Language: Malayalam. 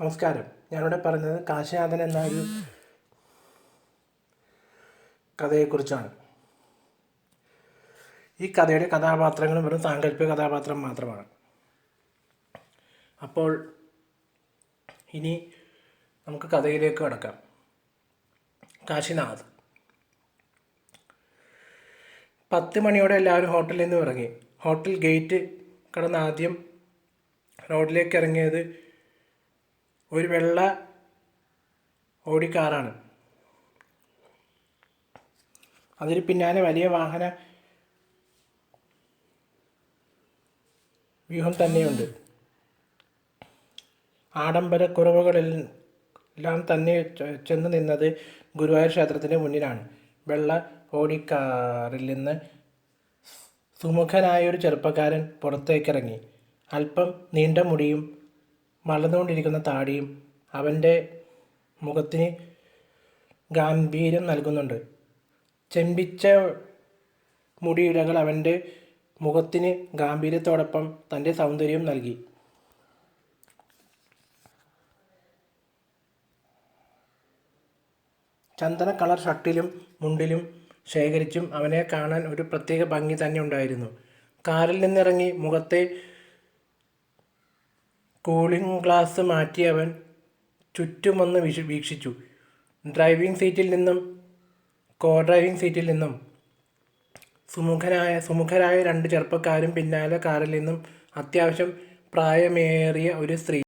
നമസ്കാരം. ഞാനിവിടെ പറഞ്ഞത് കാശിനാഥൻ എന്ന ഒരു കഥയെക്കുറിച്ചാണ്. ഈ കഥയുടെ കഥാപാത്രങ്ങൾ വെറും സാങ്കല്പിക കഥാപാത്രം മാത്രമാണ്. അപ്പോൾ ഇനി നമുക്ക് കഥയിലേക്ക് കടക്കാം. കാശിനാഥ്. പത്ത് മണിയോടെ എല്ലാവരും ഹോട്ടലിൽ നിന്ന് ഇറങ്ങി. ഹോട്ടൽ ഗേറ്റ് കടന്ന് ആദ്യം റോഡിലേക്ക് ഇറങ്ങിയത് ഒരു വെള്ള ഓടി കാറാണ്. അതിന് പിന്നാലെ വലിയ വാഹന വ്യൂഹം തന്നെയുണ്ട്. ആഡംബരക്കുറവുകളെല്ലാം തന്നെ ചെന്ന് നിന്നത് ഗുരുവായൂർ ക്ഷേത്രത്തിന് മുന്നിലാണ്. വെള്ള ഓടിക്കാറിൽ നിന്ന് സുമുഖനായ ഒരു ചെറുപ്പക്കാരൻ പുറത്തേക്കിറങ്ങി. അല്പം നീണ്ട മുടിയും വളർന്നുകൊണ്ടിരിക്കുന്ന താടിയും അവന്റെ മുഖത്തിന് ഗാംഭീര്യം നൽകുന്നുണ്ട്. ചെമ്പിച്ച മുടിയിഴകൾ അവന്റെ മുഖത്തിന് ഗാംഭീര്യത്തോടൊപ്പം തന്റെ സൗന്ദര്യം നൽകി. ചന്ദന കളർ ഷർട്ടിലും മുണ്ടിലും ശേഖരിച്ചും അവനെ കാണാൻ ഒരു പ്രത്യേക ഭംഗി തന്നെ ഉണ്ടായിരുന്നു. കാറിൽ നിന്നിറങ്ങി മുഖത്തെ കൂളിംഗ് ഗ്ലാസ് മാറ്റി അവൻ ചുറ്റുമൊന്ന് വീക്ഷിച്ചു. ഡ്രൈവിംഗ് സീറ്റിൽ നിന്നും കോ ഡ്രൈവിംഗ് സീറ്റിൽ നിന്നും സുമുഖനായ സുമുഖരായ രണ്ട് ചെറുപ്പക്കാരും പിന്നാലെ കാറിൽ നിന്നും അത്യാവശ്യം പ്രായമേറിയ ഒരു സ്ത്രീ